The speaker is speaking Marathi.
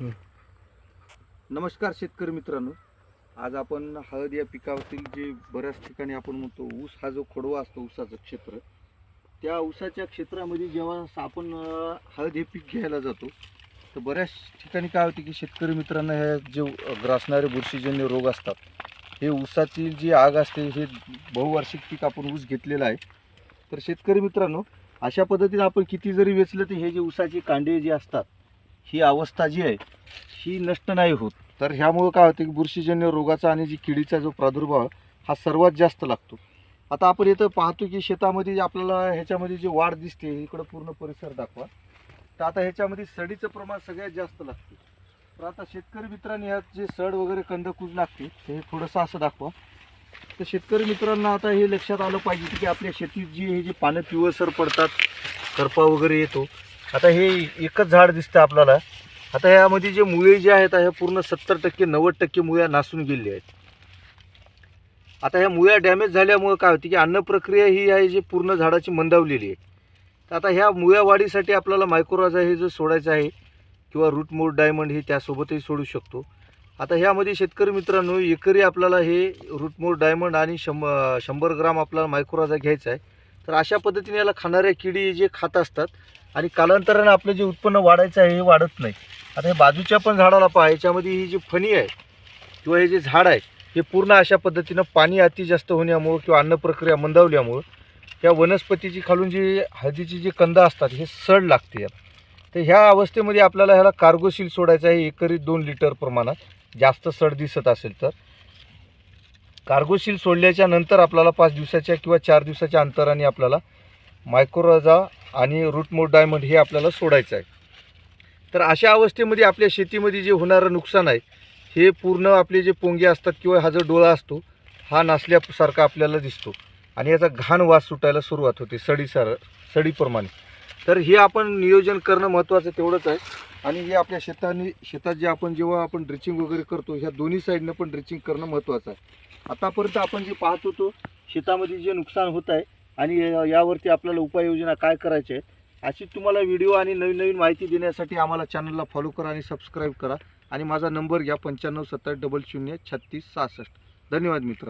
नमस्कार शेतकरी मित्रांनो. आज आपण हळद या पिकावरील जे बऱ्याच ठिकाणी आपण म्हणतो ऊस हा जो खोडवा असतो ऊसाचं क्षेत्र त्या ऊसाच्या क्षेत्रामध्ये जेव्हा आपण हळद हे पीक घ्यायला जातो तर बऱ्याच ठिकाणी काय होते की शेतकरी मित्रांना हे जे ग्रासणारे बुरशीजन्य रोग असतात हे ऊसाची जी आग असते हे बहुवार्षिक पीक आपण ऊस घेतलेलं आहे. तर शेतकरी मित्रांनो अशा पद्धतीने आपण किती जरी वेचलं तर हे जे ऊसाचे कांडे जे असतात ही अवस्था जी आहे ही नष्ट नाही होत. तर ह्यामुळं काय होतं की बुरशीजन्य रोगाचा आणि जी किडीचा जो प्रादुर्भाव हा सर्वात जास्त लागतो. आता आपण इथं पाहतो की शेतामध्ये आपल्याला ह्याच्यामध्ये जी वाढ दिसते इकडं पूर्ण परिसर दाखवा. तर आता ह्याच्यामध्ये सडीचं प्रमाण सगळ्यात जास्त लागते. तर आता शेतकरी मित्रांनी ह्यात जे सड वगैरे कंदकूज लागते ते हे थोडंसं असं दाखवा. तर शेतकरी मित्रांना आता हे लक्षात आलं पाहिजे की आपल्या शेतीत जी हे जी पानं पिवळसर पडतात करपा वगैरे येतो. आता हे एकच झाड दिसतं आपल्याला. आता यामध्ये जे मुळे जे आहेत ह्या पूर्ण सत्तर टक्के नव्वद टक्के मुळ्या नासून गेलेल्या आहेत. आता ह्या मुळ्या डॅमेज झाल्यामुळे काय होते की अन्न प्रक्रिया ही आहे जी पूर्ण झाडाची मंदावलेली आहे. तर आता ह्या मुळ्या वाढीसाठी आपल्याला मायक्रोराजा हे जो सोडायचं आहे किंवा रूट मोड डायमंड हे त्यासोबतही सोडू शकतो. आता ह्यामध्ये शेतकरी मित्रांनो एकरी आपल्याला हे रूट मोड डायमंड आणि शंभ शंभर ग्राम आपल्याला मायक्रोराजा घ्यायचा आहे. तर अशा पद्धतीने याला खाणाऱ्या किडी जे खात असतात आणि कालांतराने आपलं जे उत्पन्न वाढायचं आहे हे वाढत नाही. आता हे बाजूच्या पण झाडाला पहा याच्यामध्ये ही जी फणी आहे किंवा हे जे झाड आहे हे पूर्ण अशा पद्धतीनं पाणी अति जास्त होण्यामुळं किंवा अन्नप्रक्रिया मंदावल्यामुळं या वनस्पतीची खालून जी हळदीची जी कंद असतात हे सड लागते. याला तर ह्या अवस्थेमध्ये आपल्याला ह्याला कार्गोशील सोडायचं आहे एकरी दोन लिटर प्रमाणात. जास्त सड दिसत असेल तर. कार्गोशील सोडल्याच्या नंतर आपल्याला पाच दिवसाच्या किंवा चार दिवसाच्या अंतराने आपल्याला मायक्रोराजा आणि रूटमोड डायमंड हे आपल्याला सोडायचं आहे. तर अशा अवस्थेमध्ये आपल्या शेतीमध्ये जे होणारं नुकसान आहे हे पूर्ण आपले जे पोंगे असतात किंवा हा जो डोळा असतो हा नसल्यासारखा आपल्याला दिसतो. आणि याचा घाण वास सुटायला सुरुवात होते सडीसार सडीप्रमाणे. तर हे आपण नियोजन करणं महत्त्वाचं तेवढंच आहे. आणि हे आपल्या शेताने शेतात जे आपण जेव्हा आपण ड्रिचिंग वगैरे करतो ह्या दोन्ही साईडनं पण ड्रिचिंग करणं महत्त्वाचं आहे. आतापर्यंत आपण जे पाहत होतो शेतामध्ये जे नुकसान होत आहे आणि या- यावरती आपल्याला उपाययोजना काय करायच्या आहेत अशी तुम्हाला व्हिडिओ आणि नवीन नवीन माहिती देण्यासाठी आम्हाला चॅनलला फॉलो करा आणि सबस्क्राईब करा. आणि माझा नंबर घ्या पंच्याण्णव सत्तर डबल शून्य छत्तीस सहासष्ट. धन्यवाद मित्र